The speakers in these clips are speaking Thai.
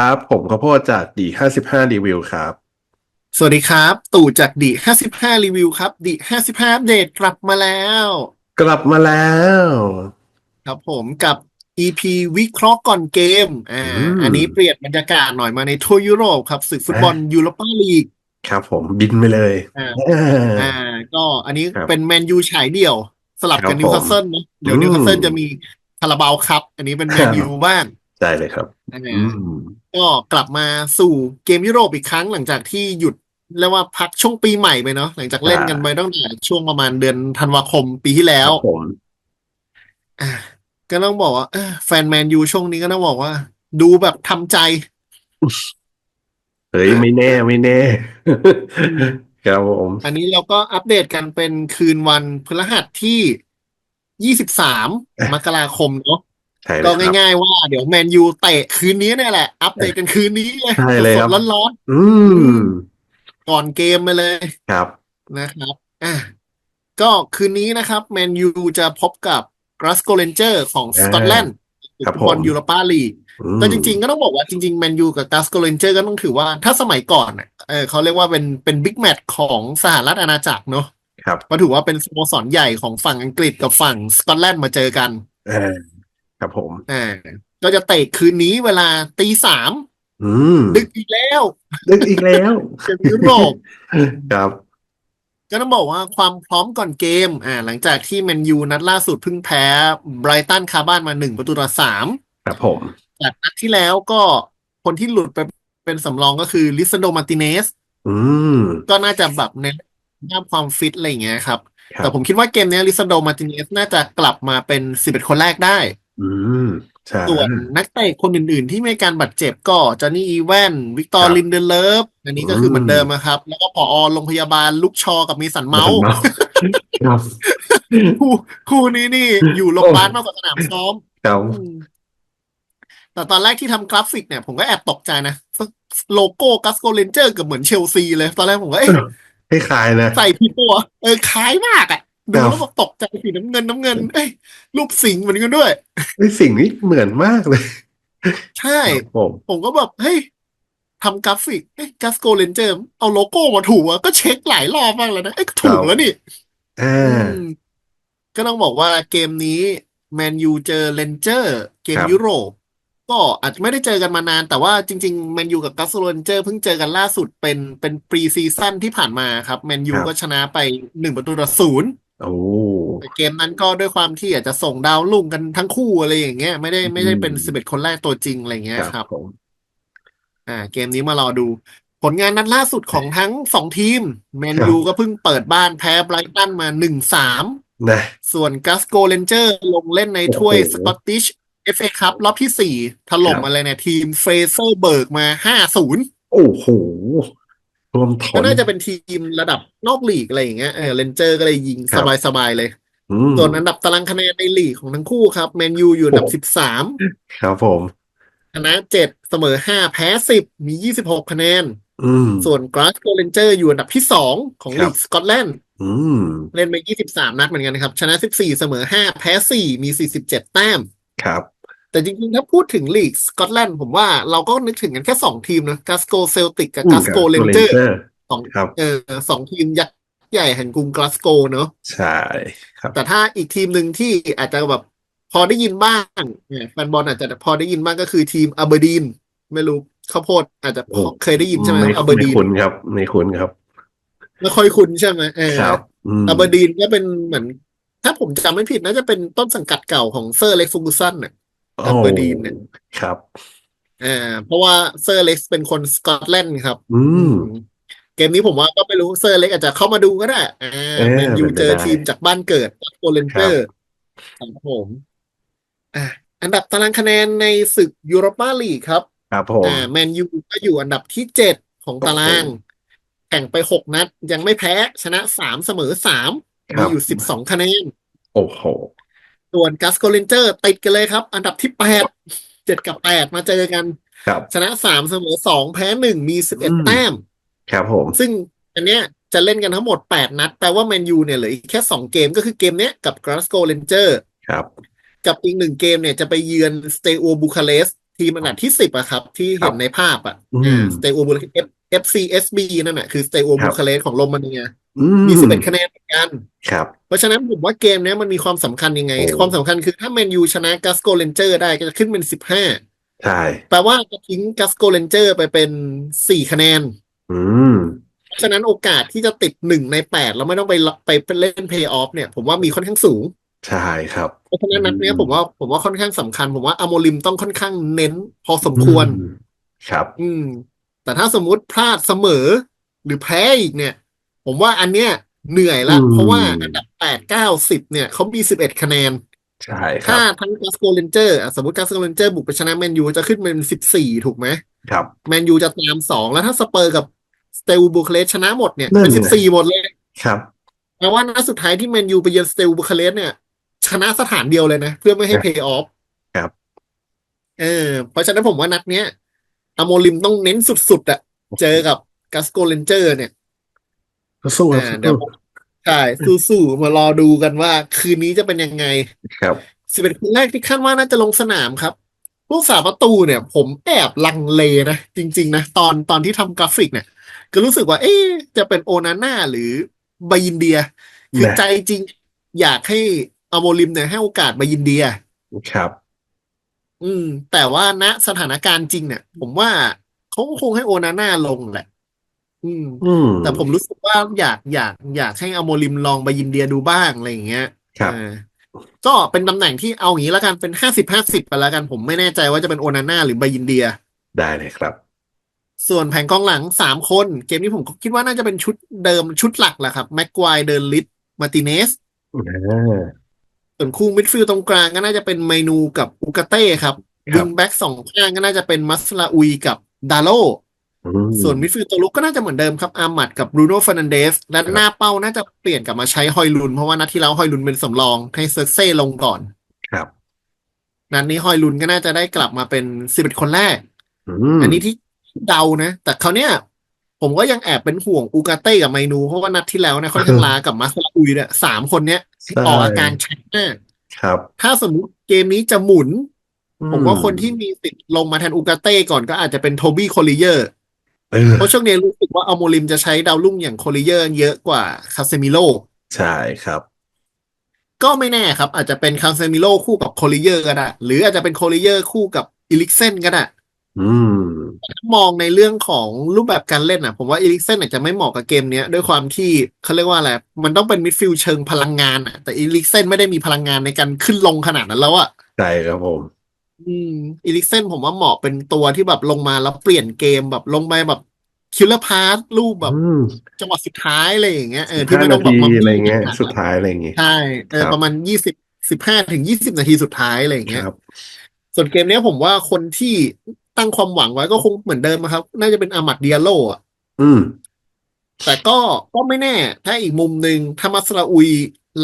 ครับ ผมข้าวโพดจากดีห้าสิบห้ารีวิวครับ สวัสดีครับ ตู่จากดิ55รีวิวครับดิ55อัปเดตกลับมาแล้ว กลับมาแล้ว ครับผมกับ EP วิเคราะห์ก่อนเกม อ่าอืมอันนี้เปลี่ยนบรรยากาศหน่อยมาในทัวร์ยุโรปครับศึกฟุตบอลยูโรปาลีก ครับผมบินไปเลย อ่า อ่าอ่าก็อันนี้ครับเป็นแมนยูฉายเดี่ยว สลับครักับบนิผมวคาสเซิลนะเดี๋ยวอืมนิวคาสเซิลจะมีคาราบาวครับ อันนี้เป็นแมนยูบ้าง ได้เลยครับอ่าอืมก็กลับมาสู่เกมยุโรปอีกครั้งหลังจากที่หยุดเรียกว่าพักช่วงปีใหม่ไปเนาะหลังจากเล่นกันไปตั้งแต่ช่วงประมาณเดือนธันวาคมปีที่แล้ควรับผมอะก็ต้องบอกว่าเอ้อแฟนแมนยูช่วงนี้ก็ต้องบอกว่า ดูแบบทำใจ เฮ้ย ไม่แน่ไม่แน่ครับผมอันนี้เราก็อัปเดตกันเป็นคืนวันพฤหัสที่ยี่สิบสามมกราคมเนาะ ใช่เลยก็ครับ ง่ายๆว่าเดี๋ยวแมนยูเตะคืนนี้เนี่ยแหละ อัปเดตกันคืนนี้เลยใช่เลยครับสดๆร้อนอืมๆก่อนเกมมาเลยครับ นะครับอะก็คืนนี้นะครับแมนยูจะพบกับกราสโกเ a นเจอร์ของสกอตแลนด์ครับฟุตบอลผมยูโรปาลีก อืม แต่จริงๆก็ต้องบอกว่าจริงๆแมนยูกับกาสโกเ a นเจอร์ก็ต้องถือว่าถ้าสมัยก่อนน่ะเออเขาเรียกว่าเป็นเป็นบิ๊กแมตช์ของสหรัฐอาณาจักรเนาะครับ ก็ถือว่าเป็นสโมสรใหญ่ของฝั่งอังกฤษกับฝั่งสกอตแลนด์มาเจอกัน เออ ครับผมอ่าก็จะเตะคืนนี้เวลาตีสามอืมดึกอีกแล้ว ดึกอีกแล้วเกมยุโรปครับ ก็ต้องบอกว่าความพร้อมก่อนเกม อ่า หลังจากที่แมนยูนัดล่าสุดเพิ่งแพ้ไบรตันคาร์บ้านมาหนึ่งประตูต่อสามครับผมจากนัดที่แล้วก็คนที่หลุดไปเป็นสำรองก็คือลิซันโดมาร์ติเนสอืมก็น่าจะแบบในด้านความฟิตอะไรอย่างเงี้ยครับครัแต่บผมคิดว่าเกมเนี้ยลิซันโดมาร์ติเนสน่าจะกลับมาเป็นสิบเอ็ดคนแรกได้ อืมใช่ส่วนนักเตะคนอื่นๆ ที่ไม่การบาดเจ็บก็จอห์นนี่อีแวนวิกตอครัร์บลินเดเลฟอันนี้ก็คือเหมือนเดิมอะครับ แล้วก็ผอโรงพยาบาลลุกชอกับมีสันเมาส์ครับคู่คู่นี้นี่อยู่โรงพยาบาลมากกว่าสนามซ้อมครับอืมแต่ตอนแรกที่ทำกราฟิกเนี่ย ผมก็แอบตกใจนะ โลโก้กัสโกเรนเจอร์กับเหมือนเชลซีเลย ตอนแรกผมก็เอ๊ะคล้ายๆนะ ใส่ผิดตัวเออคล้ายมากอะ ดูครับแล้วแบบตกใจสีน้ำเงินน้ำเงินเอ้ยรูปสิงห์เหมือนกันด้วยไอ้สิ่งนี้เหมือนมากเลยใช่ ครับผมผมก็แบบเฮ้ยทำกราฟิกเอ้ยกัสโกเรนเจอร์เอาโลโก้มาถูกอะก็เช็คหลายรอบมากแล้วนะเอ้ยก็ถูกแล้วนี่อ่า อืมก็ต้องบอกว่าเกมนี้แมนยูเจอเรนเจอร์ เกมครับ ยุโรป ก็อาจจะไม่ได้เจอกันมานาน แต่ว่าจริงๆแมนยูกับกัสโกเรนเจอร์เพิ่งเจอกันล่าสุดเป็นเป็นปรีซีซั่นที่ผ่านมาครับแมนยูก็ชนะไปหนึ่งประตูต่อศูนย์ โอ้แต่เกมนั้นก็ด้วยความที่อาจจะส่งดาวลุ่งกันทั้งคู่อะไรอย่างเงี้ยไม่ได้ไม่ได้เป็นอืมสิบเอ็ดคนแรกตัวจริงอะไรเงี้ยคครัรับบผมอ่า เกมนี้มารอดู ผลงานนัดล่าสุดของทั้งสองทีมแมนครับยูก็เพิ่งเปิดบ้านแพ้ไบรตันมาหนึ่งสามนะส่วนกัสโกเ a นเจอร์ลงเล่นในถ้วยโอ้โหสกอตติชเอฟเอคัพรอบที่สี่ถล่มครับอะไรเนี่ยทีมเฟเซอร์เบิร์กมาห้าศูนย์โอ้โห รวมถก็นน่าจะเป็นทีมระดับนอกลีกอะไรอย่างเงี้ยเออเรนเจอร์ก็เลยยิงครัสบบายๆเลยอืมส่วนอันดับตารางคะแนนในลีกของทั้งคู่ครับแมนยูอยู่อันดับโอ้สิบสามครับผมชนะเจ็ดเสมอห้าแพ้สิบมียี่สิบหกคะแนนอืมส่วนกราสโกเ a นเจอร์อยู่อันดับที่สองของครัลีบกสกอตแลนด์อืมเล่นไปยี่สิบสามนัดเหมือนกันนะครับ ชนะสิบสี่เสมอห้าแพ้สี่มีสี่สิบเจ็ดแต้มครับ แต่จริงๆ ถ้าพูดถึงลีกสกอตแลนด์ผมว่าเราก็นึกถึงกันแค่สองทีมนะกัสโกเซลติกกับอืมกัสโกเ a นเจอร์ Ranger สองครับเออสองทีมยักษ์ใหญ่แห่งกรุงกลาสโกเนอะใช่ครับ แต่ถ้าอีกทีมหนึ่งที่อาจจะแบบพอได้ยินบ้างเนี่ยแฟนบอลอาจจะพอได้ยินบ้างก็คือทีมอัลเบอร์ดีน ไม่รู้ข้าวโพดอาจจะโอ้เคยได้ยินใช่ไหมไม่อัลเบอร์ไม่ดีนคุ้นครับไม่คุ้นครับไม่ค่อยคุ้นใช่ไหมเออครับอืมอัลเบอร์ดีนก็เป็นเหมือน ถ้าผมจำไม่ผิดน่าจะเป็นต้นสังกัดเก่าของเซอร์เล็กซ์ฟูกุสันเนี่ย อัลเบอร์ดีนเนี่ยครับอ่าเพราะว่าเซอร์เล็กซ์เป็นคนสกอตแลนด์ครับ อืม เกมนี้ผมว่าก็ไม่รู้เซอร์เล็กอาจจะเข้ามาดูก็ได้อ่าเออแมนยูเป็นไปเจอได้ ทีมจากบ้านเกิดโกเลนเจอร์ครับผมอ่าอันดับตารางคะแนนในศึกยูโรปาลีกครับ ครับผม อ่าแมนยูก็อยู่อันดับที่เจ็ดของตาราง แข่งไปหกนัด ยังไม่แพ้ ชนะสามเสมอสามครัมีบ อยู่สิบสองคะแนน โอ้โห ส่วนกัสโกเลนเจอร์ติดกันเลยครับ อันดับที่แปดเจ็ดกับแปดมาเจอกัน ครับชนะสามเสมอสองแพ้หนึ่งมีสิบเอ็ดอืมแต้ม ครับผม ซึ่งอันเนี้ยจะเล่นกันทั้งหมด8นัด แปลว่าแมนยูเนี่ยเหลืออีกแค่2เกมก็คือเกมเนี้ยกับ Glasgow Rangers ครับ กับอีกหนึ่งเกมเนี่ยจะไปเยือนสเตโอบูคาเรสต์ทีมอันดับที่สิบอะครับ ที่เห็นในภาพอะอืมอ่าสเตโอบูเอฟ FCSB นั่นแหะคือสเตโอครับูบคาเรสของโรมาเนียอืมีสิบเอ็ดคะแนนเหมือน กัน ครับ เพราะฉะนั้นผมว่าเกมเนี้ยมันมีความสำคัญยังไงโอ้ความสำคัญคือถ้าแมนยูชนะกัสโกเรนเจอร์ได้ก็จะขึ้นเป็นสิบห้าใช่แปลว่าจะทิ้งกัสโกเรนเจอร์ไปเป็นสี่คะแนน อืมเพราะฉะนั้นโอกาสที่จะติดหนึ่งในแปดแล้วไม่ต้องไปไปไปเล่นเพย์ออฟเนี่ย ผมว่ามีค่อนข้างสูง ใช่ครับ เพราะฉะนั้นนัดเนี้ยอืมผมว่าผมว่าค่อนข้างสำคัญ ผมว่าอโมลิมต้องค่อนข้างเน้นพอสมควรอืมครับ อืม แต่ถ้าสมมุติพลาดเสมอ หรือแพ้อีกเนี่ย ผมว่าอันเนี้ย เหนื่อยละอืมเพราะว่าอันดับแปดเก้าสิบเนี่ยเขามีสิบเอ็ดคะแนนใช่ครัถ้าบทั้งกัสโกเรนเจอร์สมมติกัสโกเรนเจอร์บุกไปชนะแมนยูจะขึ้นเป็นสิบสี่ถูกไหมครับแมนยูจะตามสองแล้วถ้าสเปอร์กับสเตลบูคาเรสต์ชนะหมดเนี่ยนั่นเป็นไงสิบสี่หมดเลยครับแปลว่านัดสุดท้ายที่แมนยูไปเยือนสเตลบูคาเรสต์เนี่ยชนะสถานเดียวเลยนะ เพื่อไม่ให้เพย์ออฟครับเออเพราะฉะนั้นผมว่านัดเนี้ยอโมลิมต้องเน้นสุดๆอะเจอกับกัสโกเรนเจอร์เนี่ย สู้คอ่ารับเดี๋ยวผมใช่สู้ๆมารอดูกันว่า คืนนี้จะเป็นยังไง ครับ สิบเอ็ดคนแรกที่คาดว่าน่าจะลงสนามครับ ลูกสาวประตูเนี่ย ผมแอบลังเลนะ จริง ๆ นะ ตอนตอนที่ทำกราฟิกเนี่ย ก็รู้สึกว่า เอ๊ะจะเป็นโอนาน่าหรือบายินเดีย คือนะใจจริง อยากให้อโมลิมเนี่ยให้โอกาสบายินเดีย ครับ อืม แต่ว่าณสถานการณ์จริงเนี่ย ผมว่าเขาก็คงให้โอนาน่าลงแหละ อืม อืม แต่ผมรู้สึกว่าอยากอยากอยากให้อโมลิมลองบายินเดียดูบ้างอะไรอย่างเงี้ยครับอ่าก็เป็นตำแหน่งที่เอาอย่างนี้แล้วกันเป็นห้าสิบห้าสิบไปแล้วกันผมไม่แน่ใจว่าจะเป็นโอนาน่าหรือบายินเดีย ได้เลยครับ ส่วนแผงกองหลังสามคน เกมนี้ผมก็คิดว่าน่าจะเป็นชุดเดิมชุดหลักแหละครับแม็กควายเดินลิทมาร์ติเนส อ่า ส่วนคู่มิดฟิลด์ตรงกลางก็น่าจะเป็นเมนูกับอุกาเต้ครับครัวิบงแบ็กสองข้างก็น่าจะเป็นมัสลาอุยกับดาโลอืม ส่วนมิดฟิลด์ตัวลุกก็น่าจะเหมือนเดิมครับอามัดกับบรูโน่ฟ r นันเดสและครับหน้าเป้าน่าจะเปลี่ยนกลับมาใช้ฮอยลุน เพราะว่านัดที่แล้วฮอยลุนเป็นสำรองให้เซอร์เซ่ลงก่อน ครับนัดนี้ฮอยลุนก็น่าจะได้กลับมาเป็นสิบเอ็ดคนแรกอืมอันนี้ที่เดานะ แต่คราวเนี้ยผมก็ยังแอบเป็นห่วงอูกาเต้กับไมนู เพราะว่านัดที่แล้วเนี่ยค่อนข้างล้ากับมัสลาอุยเนี่ยสามคนเนี้ยใช่ออกอาการชัดมากครับ ถ้าสมมติเกมนี้จะหมุนอืผมว่าคนที่มีสิทธิ์ลงมาแทนอูกาเต้ก่อนก็อาจจะเป็นโทบี้โคลิเยอร์ เออเพราะช่วงนี้รู้สึกว่าอัลโมริมจะใช้ดาวรุ่งอย่างโคลิเยอร์เยอะกว่าคาเซมิโลใช่ครับ ก็ไม่แน่ครับ อาจจะเป็นคาเซมิโลคู่กับโคลิเยอร์ก็ได้หรืออาจจะเป็นโคลิเยอร์คู่กับอิลิกเซนก็ได้อืมถ้ามองในเรื่องของรูปแบบการเล่นอะ ผมว่าอิลิกเซนอาจจะไม่เหมาะกับเกมเนี้ยด้วยความที่เขาเรียกว่าอะไรมันต้องเป็นมิดฟิลด์เชิงพลังงานอะแต่อิลิกเซนไม่ได้มีพลังงานในการขึ้นลงขนาดนั้นแล้วอะใช่ครับผม อืมอิลิกเซนผมว่าเหมาะเป็นตัวที่แบบลงมาแล้วเปลี่ยนเกมแบบลงไปแบบคิลเลอร์พาสรูปแบบอืมจังหวะสุดท้ายอะไรอย่างเงี้ยเออสิบที่ห้าไม่ต้นาองแบบทีมาอะไรเงี้ยขนาดนั้นสุดท้ายอะไรอย่างงี้ใช่เออครับประมาณยี่สิบสิบห้าถึงยี่สิบนาทีสุดท้ายอะไรอย่างเงี้ยครับส่วนเกมเนี้ยผมว่าคนที่ตั้งความหวังไว้ก็คงเหมือนเดิมอะครับ น่าจะเป็นอามัดเดียโลอะอืมแต่ก็ก็ไม่แน่ ถ้าอีกมุมหนึ่งถ้ามัสลาอุย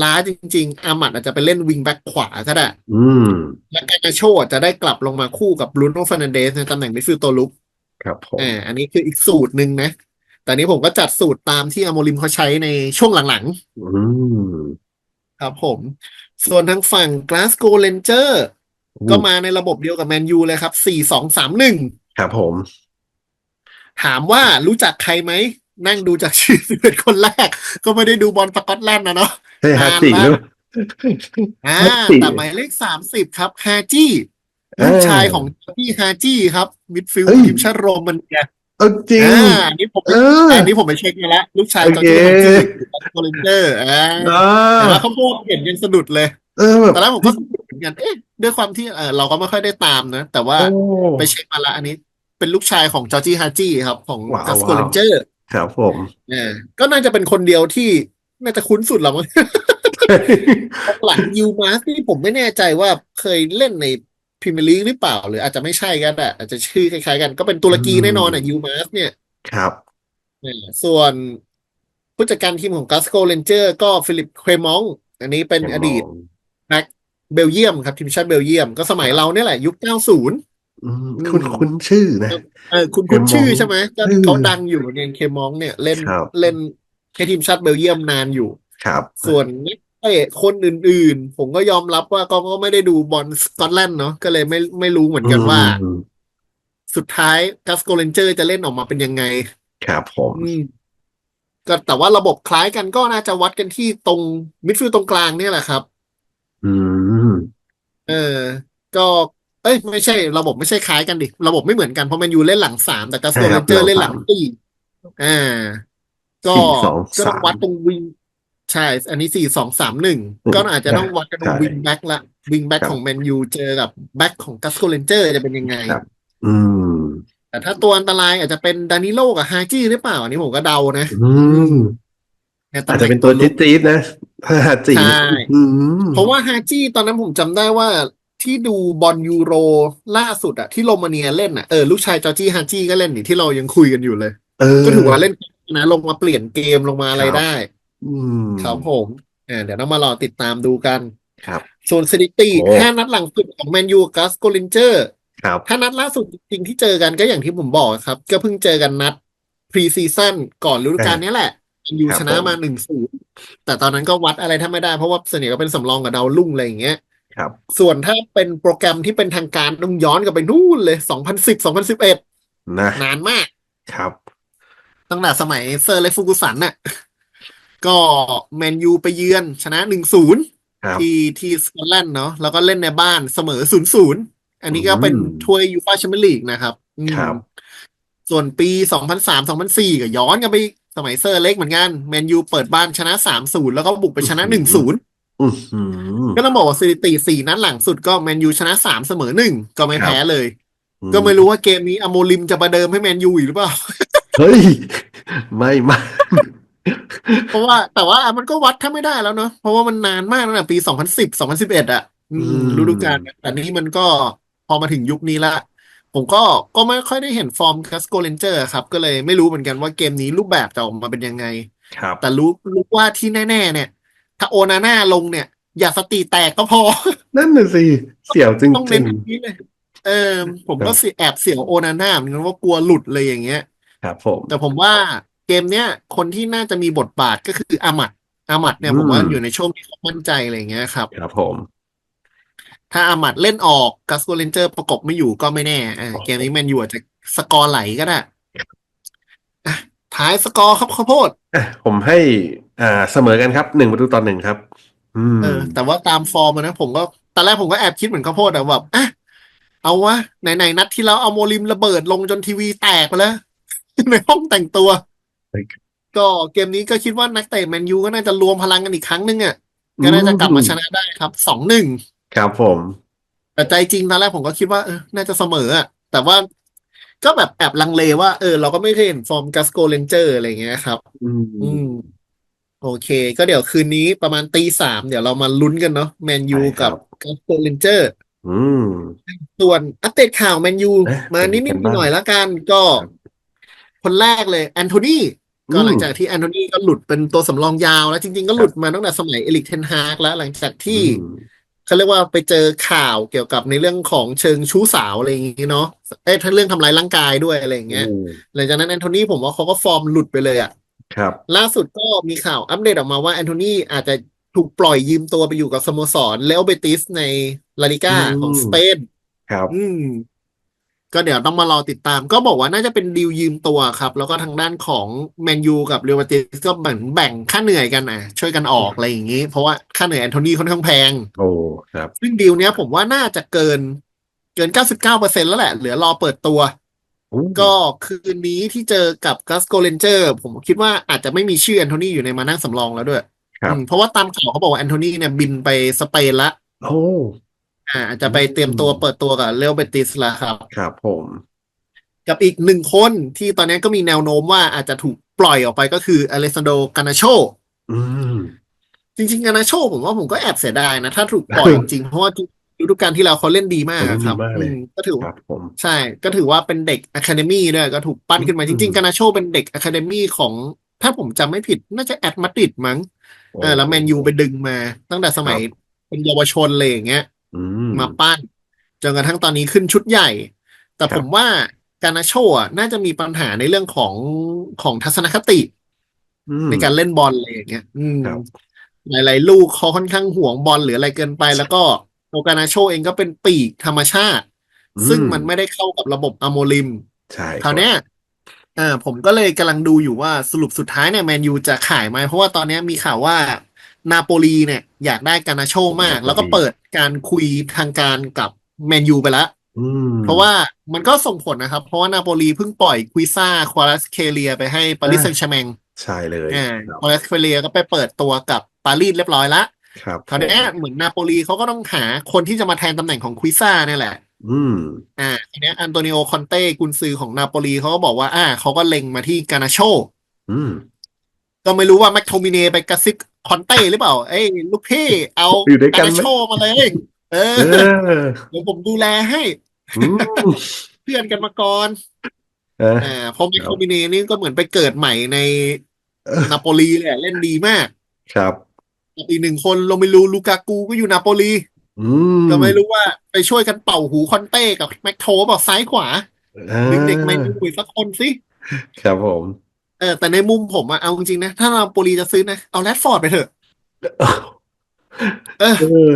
ล้าจริง ๆ อามัดอาจจะไปเล่นวิงแบ็กขวาก็ได้อืมและการนาโชอาจจะได้กลับลงมาคู่กับบรูโน่ฟ r นันเดสในตำแหน่งมิดฟิลด์ตัวลุกครับผมอ่าอันนี้คืออีกสูตรหนึ่งนะ แต่อันนี้ผมก็จัดสูตรตามที่อโมริมเขาใช้ในช่วงหลังอืมๆครับผม ส่วนทางฝั่ง Glasgow Ranger ก็มาในระบบเดียวกับแมนยูเลยครับสี่สองสามหนึ่งครับผม ถามว่ารู้จักใครไหม นั่งดูจากชื่อเป็นคนแรก ก็ไม่ได้ดูบอลสกอตแลนด์นะเนาะ เฮ้ยฮาอ่านจิมาด้วยอ่าฮาจิ แต่หมายเลขสามสิบครับฮาจี้ลูกชายของพี่ฮาจี้ครับ มิดฟิลด์เฮ้ยทีมชาติโรมันเนียเออจริง อ่าอันนี้ผมเออ อันนี้ผมไปเช็คมาแล้ว ลูกชายโอจอเคร์จี้ฮาจี้โคลินเจอร์อ่าอ่าแต่ว่าเขาพูดเห็นยังสะดุดเลย เออแบบตอนแรกผมก็เหมือนกันเอ๊ะด้วยความที่เออเราก็ไม่ค่อยได้ตามนะ แต่ว่าโอ้ ไปเช็คมาละอันนี้เป็นลูกชายของจอร์จี้ฮาจี้ครับ ของว้าว กัสโกว้าวเลนเจอร์ ครับผมอ่าก็น่าจะเป็นคนเดียวที่ น่าจะคุ้นสุดแล้วมั้งหลังยูมาสนี่ผมไม่แน่ใจว่าเคยเล่นในพรีเมียร์ลีกหรือเปล่า หรืออาจจะไม่ใช่ก็ได้อาจจะชื่อคล้ายๆกัน ก็เป็นตุรกีอืมแน่นอนอะยูมาสเนี่ยครับอ่าส่วนผู้จัดการทีมของกัสโกเลนเจอร์ก็ฟิลิปเครมอง อันนี้เป็นอดีตแบ็คเบลเยียมครับ ทีมชาติเบลเยียมก็สมัยเราเนี่ยแหละ ยุค 90อืมคุณคุณชื่อนะเออคุณคุณเคมองชื่อใช่ไหมก็อืมเขาดังอยู่เนี่ยเคมองเนี่ยเล่นครับเล่น ให้ทีมชาติเบลเยียมนานอยู่ ครับ ส่วนเตะคนอื่นๆ ผมก็ยอมรับว่าก็ก็ไม่ได้ดูบอลสกอตแลนด์เนาะก็เลยไม่ไม่รู้เหมือนกันว่าอืมสุดท้ายกัสโกเลนเจอร์จะเล่นออกมาเป็นยังไง ครับผมอืมก็แต่ว่าระบบคล้ายกันก็น่าจะวัดกันที่ตรงมิดฟิลด์ตรงกลางเนี่ยแหละครับ อืม เออ ก็ เอ้ย ไม่ใช่ ระบบไม่ใช่คล้ายกันดิ ระบบไม่เหมือนกันเพราะแมนยูเล่นหลังสามแต่กัสโกใช่คเลรับนเจอร์เล่นหหลัลังงสามสี่อ่า ก็สี่สองก็ต้องสามวัดตรงวิงใช่ อันนี้สี่สองสามหนึ่งอืมก็อาจจะต้องวัดกันตรงใช่วิงแบ็กละวิงแบ็กครับของแมนยูเจอกับแบ็กของกัสโกเลนเจอร์จะเป็นยังไงครับอืม แต่ถ้าตัวอันตรายอาจจะเป็นดานิโลกับฮาจี้หรือเปล่า อันนี้ผมก็เดานะ อืมในตำอาจแหจะน่งเป็นตัวลุจี๊กดจี๊ดๆนะถ้าจีใช่อืมเพราะว่าฮาจี้ตอนนั้นผมจำได้ว่าที่ดูบอลยูโรล่าสุดอะที่โรมาเนียเล่นอะเออลูกชายจอร์จี้ฮาจี้ก็เล่นนี่ที่เรายังคุยกันอยู่เลยเออก็ถือว่าเล่น นะลงมาเปลี่ยนเกมลงมาอะไรครับได้ อืมครับผมเออเดี๋ยวต้องมารอติดตามดูกัน ครับ ส่วนสถิติโอ้ ห้านัดหลังสุดของแมนยูกัสโกลินเจอร์ ครับ ถ้านัดล่าสุดจริงๆที่เจอกันก็อย่างที่ผมบอกครับ ก็เพิ่งเจอกันนัดพรีซีซั่นก่อนฤดูกาลนี้แหละแมนยูครับชนะผมมาหนึ่งศูนย์แต่ตอนนั้นก็วัดอะไรถ้าไม่ได้เพราะว่าส่วนใหญ่ก็เป็นสำรองกับดาวรุ่งอะไรอย่างเงี้ยครับ ส่วนถ้าเป็นโปรแกรมที่เป็นทางการต้องย้อนกลับไปนู่นเลยสองพันสิบสองพันสิบเอ็ดนะ นานมาก ครับ ตั้งแต่สมัยเซอร์เลฟูกุสันน่ะ ก็แมนยูไปเยือน ชนะหนึ่งศูนย์ครับที่ที่สกอตแลนด์เนาะแล้วก็เล่นในบ้านเสมอศูนย์ศูนย์อันนี้ก็เป็นอืมถ้วยยูฟ่าแชมเปี้ยนลีกนะครับอืมครับ ส่วนปีสองพันสามสองพันสี่ก็ย้อนกันไปสมัยเซอร์เล็กเหมือนกันแมนยูเปิดบ้านชนะสามศูนย์แล้วก็บุกไปชนะหนึ่งศูนย์อือหือก็ต้องบอกว่าสถิติสี่นัดหลังสุดก็แมนยูชนะสามเสมอหนึ่งก็ไม่ครับแพ้เลย ก็ไม่รู้ว่าเกมนี้อโมลิมจะประเดิมให้แมนยูอีกหรือเปล่า เฮ้ย ไม่ไม่เพราะว่าแต่ว่ามันก็วัดถ้าไม่ได้แล้วเนาะเพราะว่ามันนานมากตั้งแต่ปีสองพันสิบสองพันสิบเอ็ดอะอืมอืมฤดูกาลนั้นแต่นี่มันก็พอมาถึงยุคนี้ละ ผมก็ก็ไม่ค่อยได้เห็นฟอร์มกัสโกเลนเจอร์ครับ ก็เลยไม่รู้เหมือนกันว่าเกมนี้รูปแบบจะออกมาเป็นยังไง ครับ แต่รู้รู้ว่าที่แน่ ๆ เนี่ย ถ้าโอนาน่าลงเนี่ย อย่าสติแตกก็พอ นั่นน่ะสิ เสี่ยวจริงต้องจริเน้นงอย่างนี้เลย เออ ผมครัก็บเสียแอบเสียวโอนาน่าเหมือนกันว่ากลัวหลุดเลยอย่างเงี้ย ครับผม แต่ผมว่าเกมเนี้ยคนที่น่าจะมีบทบาทก็คืออามัดอามัดเนี่ยอืมผมว่าอยู่ในช่วงที่เขามั่นใจอะไรอย่างเงี้ยครับครับผม ถ้าอามัดเล่นออกกัสโกเลนเจอร์ประกบไม่อยู่ก็ไม่แน่อ่าเกมนี้แมนยูอาจจะสกอร์ไหลก็ได้อะท้ายสกอร์ครับข้าวโพดอะผมให้อ่าเสมอกันครับหนึ่งประตูต่อหนึ่งครับอืมเออ แต่ว่าตามฟอร์มอะนะผมก็ตอนแรกผมก็แอบคิดเหมือนข้าวโพดอะแบบอะเอาวะไหนๆนัดที่แล้วเอาโมลิมระเบิดลงจนทีวีแตกไปแล้ว ในห้องแต่งตัว ก็เกมนี้ก็คิดว่านักเตะแมนยูก็น่าจะรวมพลังกันอีกครั้งหนึ่งอะก็น่าจะกลับมาชนะได้ครับสองหนึ่งครับผม แต่ใจจริงตอนแรกผมก็คิดว่าเออน่าจะเสมออะแต่ว่าก็แบบแอบลังเลว่าเออเราก็ไม่เคยเห็นฟอร์มกัสโกเลนเจอร์อะไรอย่างเงี้ยครับอืมอืมโอเค ก็เดี๋ยวคืนนี้ประมาณตีสามเดี๋ยวเรามาลุ้นกันเนาะแมนยูใช่ครักับบกัสโกเลนเจอร์อืมส่วนอัปเดตข่าวแมนยูเอ๊ะมานิดเป็นิดนไงบ้างหน่อยละกันก็ ครับคนแรกเลยแอนโทนีก็อืมหลังจากที่แอนโทนีก็หลุดเป็นตัวสำรองยาวแล้ว จริง ๆ ก็หลุดมาตั้งแต่สมัยเอลิกเทนฮากแล้ว หลังจากที่อืมเขาเรียกว่าไปเจอข่าวเกี่ยวกับในเรื่องของเชิงชู้สาวอะไรอย่างงี้เนาะเอ้ยถ้าเรื่องทำร้ายร่างกายด้วยอะไรอย่างเงี้ยอืมหลังจากนั้นแอนโทนีผมว่าเขาก็ฟอร์มหลุดไปเลยอะครับ ล่าสุดก็มีข่าวอัปเดตออกมาว่าแอนโทนีอาจจะถูกปล่อยยืมตัวไปอยู่กับสโมสรเลโอเบติสในลาลิก้าอืมของสเปนครับ อืม ก็เดี๋ยวต้องมารอติดตาม ก็บอกว่าน่าจะเป็นดีลยืมตัวครับ แล้วก็ทางด้านของแมนยูกับเรอัลมาดริดก็แบ่งแบ่งค่าเหนื่อยกันอะ ช่วยกันออกอะไรอย่างนี้ เพราะว่าค่าเหนื่อยแอนโทนีค่อนข้างแพง โอ้ครับซึ่งดีลเนี้ยผมว่าน่าจะเกินเกิน 99%แล้วแหละ เหลือรอเปิดตัวอืมก็คืนนี้ที่เจอกับกัสโกเลนเจอร์ผมคิดว่าอาจจะไม่มีชื่อแอนโทนีอยู่ในมานั่งสำรองแล้วด้วยครับอืมเพราะว่าตามข่าวเขาบอกว่าแอนโทนีเนี่ยบินไปสเปนละโอ้ อ่าอาจจะไปเตรียมตัวเปิดตัวกับเรอัลเบติสแล้วครับ ครับผม กับอีกหนึ่งคนที่ตอนนี้ก็มีแนวโน้มว่าอาจจะถูกปล่อยออกไปก็คืออเลซันโดกานาโชอืมจริงๆกานาโชผมว่าผมก็แอบเสียดายนะ ถ้าถูกปล่อยจริงๆเพราะว่าฤดูกาลที่แล้วเขาเล่นดีมากอะครับเล่นดีมากเลยอืมก็ถือครับผมใช่ ก็ถือว่าเป็นเด็กอะคาเดมี่ด้วยก็ถูกปั้นขึ้นมาอืจมริงๆกานาโชเป็นเด็กอะคาเดมี่ของ ถ้าผมจำไม่ผิด น่าจะแอตมาดริดมั้งเออแล้วแมนยูไปดึงมา ตั้งแต่สมัยเป็นเยาวชนเลยอย่างเงี้ยอื มมาปั้นจนกระทั่งตอนนี้ขึ้นชุดใหญ่ แต่ครับผมว่าการนาโชอะน่าจะมีปัญหาในเรื่องของของทัศนคติอืมในการเล่นบอลอะไรอย่างเงี้ยอืมครับหลาย ๆ ลูกเขาค่อนข้างห่วงบอลหรืออะไรเกินไป แล้วก็โอกานาโชเองก็เป็นปีกธรรมชาติอืมซึ่งมันไม่ได้เข้ากับระบบอโมลิมใช่คราวเนี้ยอ่าผมก็เลยกำลังดูอยู่ว่าสรุปสุดท้ายเนี่ยแมนยูจะขายไหมเพราะว่าตอนเนี้ยมีข่าวว่า นาโปลีเนี่ย อยากได้กานาโชมาก แล้วก็เปิดการคุยทางการกับแมนยูไปแล้วอืมเพราะว่ามันก็ส่งผลนะครับ เพราะว่านาโปลีเพิ่งปล่อยควิซ่าควาลัสเคเลียไปให้ปารีสอ่าแซงต์แชร์แมงใช่เลยอ่าครับควาลัสเคเลียก็ไปเปิดตัวกับปารีสเรียบร้อยละครับคราวเนี้ยเหมือนนาโปลีเขาก็ต้องหาคนที่จะมาแทนตำแหน่งของควิซ่าเนี่ยแหละ อืม อ่าทีเนี้ยอันโตนิโอคอนเต้กุนซือของนาโปลีเขาก็บอกว่า อ่าเขาก็เล็งมาที่กานาโชอืม ก็ไม่รู้ว่าแม็กโทมิเนไปกระซิบ คอนเต้หรือเปล่า เอ้ยลูกพี่เอาอยู่ด้วยกักานไหมนาโชมาเลย เออเออเดี๋ยวผมดูแลให้ อืมเพื่อนกันมาก่อนเออ อ่าเพราะแม็กโทมิเนนี่ก็เหมือนไปเกิดใหม่ในเออ นาโปลีเลยอะเล่นดีมากครับ อีกหนึ่งคนโรเมลูลูกากูก็อยู่นาโปลีอืมก็ไม่รู้ว่าไปช่วยกันเป่าหูคอนเต้กับแม็กโทบอกซ้ายขวาอ่าดึงเด็กแมนยูอีกสักคนสิ ครับผม เออแต่ในมุมผมอะเอาจริงๆนะ ถ้านาโปลีจะซื้อนะ เอาแรดฟอร์ดไปเถอะเออเออ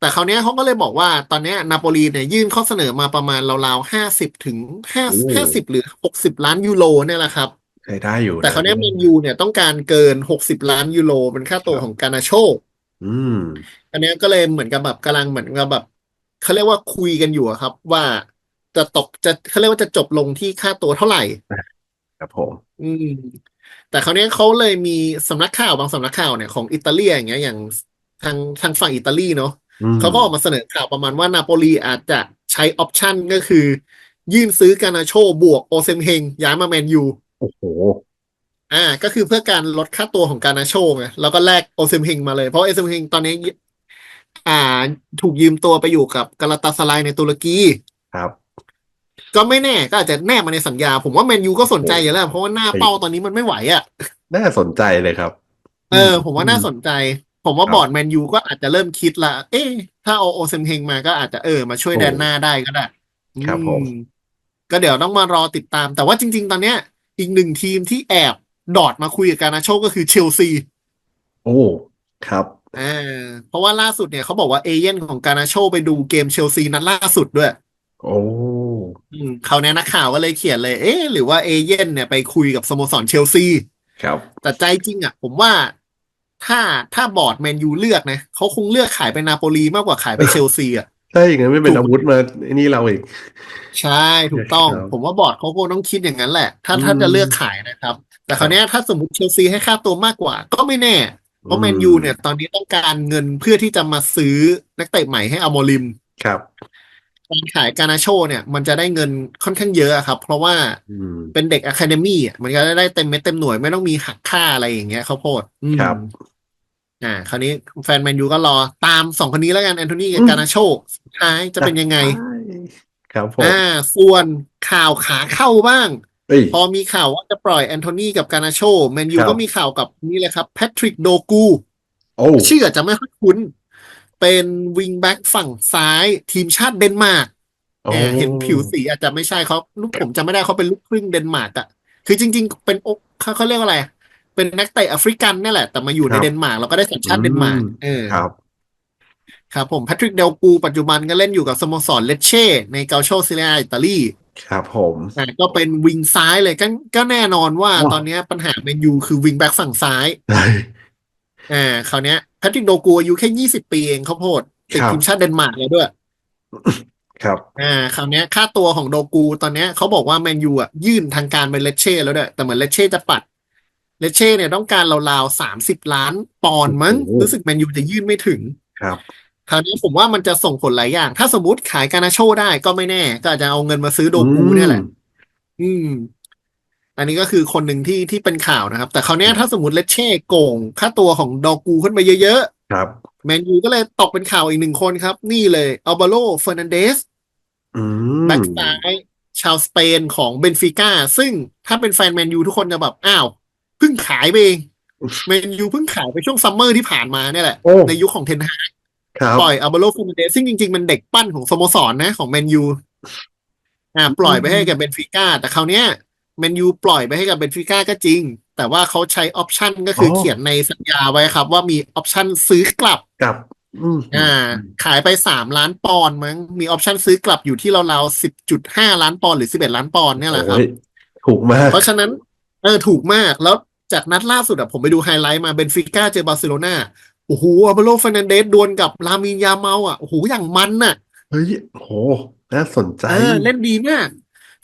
แต่คราวเนี้ยเขาก็เลยบอกว่า ตอนเนี้ยนาโปลีเนี่ยยื่นข้อเสนอมาประมาณราวๆห้าสิบถึงห้าห้าสิบหรือหกสิบล้านยูโรเนี่ยแหละครับ ใช้ได้อยู่ะแต่คราวเนี้ยแมนยูเนี่ยต้องการเกินหกสิบล้านยูโรเป็นค่าตัวของกานาโชอืม อันเนี้ยก็เลยเหมือนกับแบบกำลังเหมือนกับแบบเขาเรียกว่าคุยกันอยู่อะครับ ว่าจะตกจะเขาเรียกว่าจะจบลงที่ค่าตัวเท่าไหร่ ครับผม อืม แต่คราวเนี้ยเขาเลยมีสำนักข่าวบางสำนักข่าวเนี่ยของอิตาเลียอย่างเงี้ยอย่างทางทางฝั่งอิตาลีเนาะอืมเขาก็ออกมาเสนอข่าวประมาณว่านาโปลีอาจจะใช้ออปชันก็คือ ยื่นซื้อกานาโชบวกโอเซมเฮงย้ายมาแมนยู โอ้โห อ่าก็คือเพื่อการลดค่าตัวของกานาโชไงแล้วก็แลกโอเซมเฮงมาเลย เพราะโอเซมเฮงตอนนี้ อ่า ถูกยืมตัวไปอยู่กับกาลาตาสลายในตุรกี ครับ ก็ไม่แน่ก็อาจจะแนบมาในสัญญา ผมว่าแมนยูก็สนใจอยู่แล้ว เพราะว่าหน้าเป้าตอนนี้มันไม่ไหวอะน่าสนใจเลยครับ เออ ผมว่าน่าสนใจ ผมว่าครับบอร์ดแมนยูก็อาจจะเริ่มคิดละเอ๊ะถ้าเอาโอเซมเฮงมาก็อาจจะเออมาช่วยโอ้แดนหน้าได้ก็ได้ครับผมอืก็เดี๋ยวต้องมารอติดตาม แต่ว่าจริง ๆ ตอนเนี้ย อีกหนึ่งทีมที่แอบดอดมาคุยกับการนาโชก็คือเชลซี โอ้ครับอ่าเพราะว่าล่าสุดเนี่ยเขาบอกว่าเอเย่นของการนาโชไปดูเกมเชลซีนัดล่าสุดด้วย โอ้อืม เขาวเนี้ยนักข่าวก็เลยเขียนเลย เอ๊ะหรือว่าเอเย่นเนี่ยไปคุยกับสโมสรเชลซี ครับ แต่ใจจริงอะ ผมว่าถ้าถ้าบอร์ดแมนยูเลือกนะเขาคงเลือกขายไปนาโปลีมากกว่าขายไปเชลซีอะถ้าอย่างนั้นไม่เป็นถูกอาวุธมาไอ้นี่เราอีก ใช่ถูกต้องครับผมว่าบอร์ดเขาคงต้องคิดอย่างนั้นแหละ ถ้าอืมถ้าจะเลือกขายนะครับ แต่คราวเนี้ยถ้าสมมติเชลซีให้ค่าตัวมากกว่า ก็ไม่แน่ เพราะแมนยูเนี่ย ตอนนี้ต้องการเงินเพื่อที่จะมาซื้อนักเตะใหม่ให้อโมลิมครับ การขายกานาโชเนี่ย มันจะได้เงินค่อนข้างเยอะอะครับ เพราะว่าอืมเป็นเด็กอะคาเดมี่มันก็ได้เต็มเม็ดเต็มหน่วยไม่ต้องมีหักค่าอะไรอย่างเงี้ยเขาวโพดอืมครับอ่า คราวนี้แฟนแมนยูก็รอตามสองคนนี้แล้วกันแอนโทนีกับอืมกานาโชสุดท้ายจะเป็นยังไง ครับผมอ่า ส่วนข่าวขาเข้าบ้างเอ้ยพอมีข่าวว่าจะปล่อยแอนโทนีกับกานาโชแมนยูครับก็มีข่าวกับนี่เลยครับแพทริกโดกูโอ้ชื่ออาจจะไม่ค่อยคุ้น เป็นวิงแบ็กฝั่งซ้ายทีมชาติเดนมาร์กโอ้แหมเห็นผิวสีอาจจะไม่ใช่เขาลูกผมจำไม่ได้เขาเป็นลูกครึ่งเดนมาร์กอะคือจริง ๆ เป็นโอเขาเขาเรียกว่าอะไร เป็นนักเตะแอฟริกันนี่แหละ แต่มาอยู่ในเดนมาร์กแล้วก็ได้สัญชาติเดนมาร์กเออครับครับผมแพทริกเดลกูปัจจุบันก็เล่นอยู่กับสโมสรเลเช่ในเกาโชซิเลียอิตาลีครับผมอะก็เป็นวิงซ้ายเลยก็ก็แน่นอนว่าว้าวตอนเนี้ยปัญหาเมนยูคือวิงแบ็กฝั่งซ้ายได้อ่าคราวเนี้ยแพทริกโดกูอายุแค่ยี่สิบปีเองเขาโพดติดครับทีมชาติเดนมาร์กแล้วด้วย ครับ อ่า คราวเนี้ยค่าตัวของโดกูตอนเนี้ยเขาบอกว่าแมนยูอะยื่นทางการไปเลเช่แล้วด้วยแต่เหมือนเลเช่จะปัดเลเช่เนี่ยต้องการราวๆสามสิบล้านปอนด์มั้งโอ้โหรู้สึกแมนยูจะยื่นไม่ถึงครับคราวนี้ผมว่ามันจะส่งผลหลายอย่าง ถ้าสมมติขายกานาโชได้ก็ไม่แน่ ก็อาจจะเอาเงินมาซื้อโดกูเนี่ยแหละ อืม อันนี้ก็คือคนหนึ่งที่ที่เป็นข่าวนะครับ แต่คราวเนี้ยถ้าสมมติเลเช่โกง ค่าตัวของดอกูขึ้นไปเยอะครับๆแมนยูก็เลยตกเป็นข่าวอีกหนึ่งคนครับ นี่เลยอัลบาโลเฟอร์นันเดสอืมแบ็กซ้ายชาวสเปนของเบนฟิก้าซึ่งถ้าเป็นแฟนแมนยูทุกคนจะแบบ อ้าวเพิ่งขายไปเองแมนยูเพิ่งขายไปช่วงซัมเมอร์ที่ผ่านมาเนี่ยแหละโอ้ในยุคของเทนฮากครับปล่อยอัลบาโลเฟอร์นันเดสซึ่งจริงๆ มันเด็กปั้นของสโมสรนะ ของแมนยูอ่าปล่อยไปให้กับเบนฟิก้าแต่คราวเนี้ย แมนยูปล่อยไปให้กับเบนฟิก้าก็จริง แต่ว่าเขาใช้ออปชันก็คือออเขียนในสัญญาไว้ครับ ว่ามีออปชันซื้อกลับกับอืมอ่า ขายไปสามล้านปอนด์มั้งมีออปชันซื้อกลับอยู่ที่ราวๆสิบจุดห้าล้านปอนด์หรือสิบเอ็ดล้านปอนด์เนี่ยแหละครับโอ้ยถูกมาก เพราะฉะนั้น เออถูกมากแล้วจากนัดล่าสุดอะผมไปดูไฮไลท์มาเบนฟิก้าเจอบาร์เซโลนาโอ้โหอัลเบโรฟ r นันเดสดวลกับลามินยาเมาอะโอ้โหอย่างมันน่ะ เฮ้ยโหน่าสนใจเออเล่นดีมาก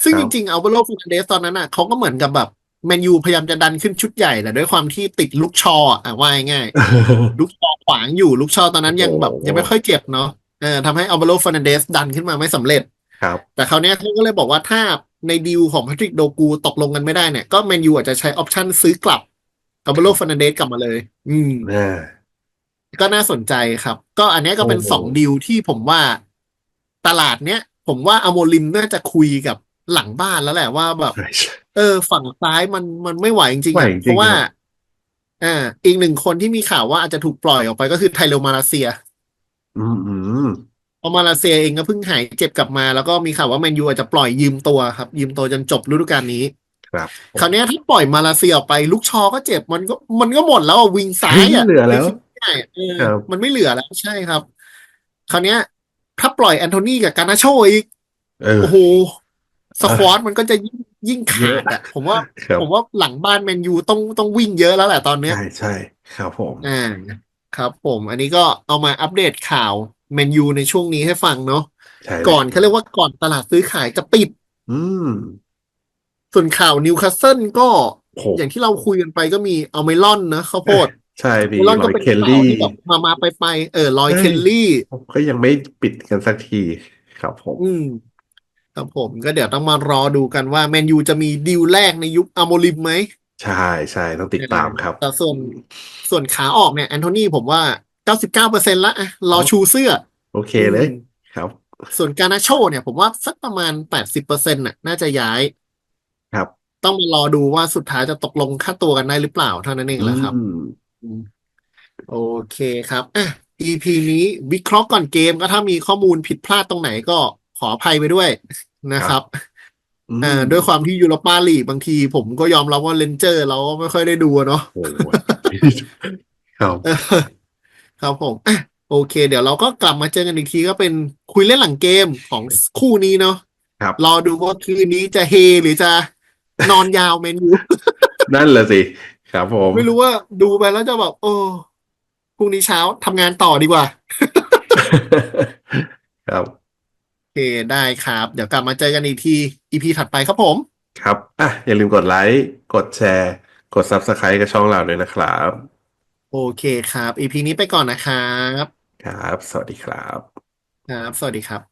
ซึ่งครัจบริงๆอัลเบโรฟ r นันเดสตอนนั้นอะเขาก็เหมือนกับแบบแมนยูพยายามจะดันขึ้นชุดใหญ่แต่ด้วยความที่ติดลูกชออะว่าง่ายๆลูกชอขวางอยู่ลูกชอตอนนั้นยังแบบโอ้โหยังไม่ค่อยเจ็บเนาะเออทำให้อัลเบโรฟ r นันเดสดันขึ้นมาไม่สำเร็จครับ แต่คราวเนี้ยเขาก็เลยบอกว่าถ้าในดีลของแพทริกโดกูตกลงกันไม่ได้เนี่ย ก็แมนยูอาจจะใช้ออปชั่นซื้อกลับอัลเบโรฟ r นันเดสกลับมาเลย อืมน่าก็น่าสนใจครับ ก็อันเนี้ยก็เป็นโอ้โหสองดีลที่ผมว่าตลาดเนี้ย ผมว่าอโมลิมน่าจะคุยกับ หลังบ้านแล้วแหละว่าแบบใช่ใช่เออ ฝั่งซ้ายมันมันไม่ไหวจริงๆไหวอะจริงเพราะว่าครับอ่าอีกหนึ่งคนที่มีข่าวว่าอาจจะถูกปล่อยออกไปก็คือไทโรมาเลเซีย อืมอืมเพราะมาเลเซียเองก็เพิ่งหายเจ็บกลับมา แล้วก็มีข่าวว่าแมนยูอาจจะปล่อยยืมตัวครับ ยืมตัวจนจบฤดูกาลนี้ ครับ คราวเนี้ยถ้าปล่อยมาเลเซียออกไปลูกชอก็เจ็บมันก็มันก็หมดแล้วอะวิงซ้ายอะไม่เหลือแล้วไม่คิดง่ายๆเออครับมันไม่เหลือแล้วใช่ครับ คราวเนี้ยถ้าปล่อยแอนโทนีกับการนาโชอีกเออโอ้โห สควอตมันก็จะยิ่งยิ่งขาดอะ ผมว่าครับผมว่าหลังบ้านแมนยูต้องต้องวิ่งเยอะแล้วแหละตอนเนี้ย ใช่ใช่ครับผมอ่าครับผม อันนี้ก็เอามาอัปเดตข่าวแมนยูในช่วงนี้ให้ฟังเนาะใช่ก่อนเขาเรียกว่าก่อนตลาดซื้อขายจะปิด อืม ส่วนข่าวนิวคาสเซิลก็โหอย่างที่เราคุยกันไปก็มีเอาเมลอนนะข้าวโพดใช่พี่เมลอนลก็อยเป็นเคลข่าวลี่ที่แบบมามาไปไปเออลอยใช่เคลลี่ ก็ยังไม่ปิดกันสักทีครับผม อืม ครับผมก็เดี๋ยวต้องมารอดูกันว่าแมนยูจะมีดีลแรกในยุคอโมลิมไหม ใช่ใช่ต้องติดตามครับ แต่ส่วนส่วนขาออกเนี่ยแอนโทนีผมว่าเก้าสิบเก้าเปอร์เซ็นต์ละอะรอชูเสื้อ โอเคเลยอืมครับ ส่วนการนาโชเนี่ย ผมว่าสักประมาณแปดสิบเปอร์เซ็นต์น่ะ น่าจะย้าย ครับ ต้องมารอดูว่าสุดท้ายจะตกลงค่าตัวกันได้หรือเปล่าเท่านั้นเองแหละครับอืมอืมโอเคครับอะ EP นี้วิเคราะห์ก่อนเกมก็ถ้ามีข้อมูลผิดพลาดตรงไหนก็ ขออภัยไปด้วยนะครับอืมอ่าด้วยความที่ยูโรปาลีกบางที ผมก็ยอมรับว่าเลนเจอร์ เราก็ไม่ค่อยได้ดูอะเนาะโอ้โหครับเออครับผมอะโอเค เดี๋ยวเราก็กลับมาเจอกันอีกทีก็เป็นคุยเล่นหลังเกมของคู่นี้เนาะครับรอดูว่าคืนนี้จะเฮหรือจะนอนยาวเมนยูนั่นแหละสิ ครับผม ไม่รู้ว่าดูไปแล้วจะแบบโอ้พรุ่งนี้เช้าทำงานต่อดีกว่า ครับโอ เคได้ครับ เดี๋ยวกลับมาเจอกันอีกที EP ถัดไปครับผม ครับ อะ อย่าลืมกดไลค์ กดแชร์ กด Subscribe กับช่องเราด้วยนะครับ โอเคครับ EP นี้ไปก่อนนะครับ ครับ สวัสดีครับ ครับ สวัสดีครับ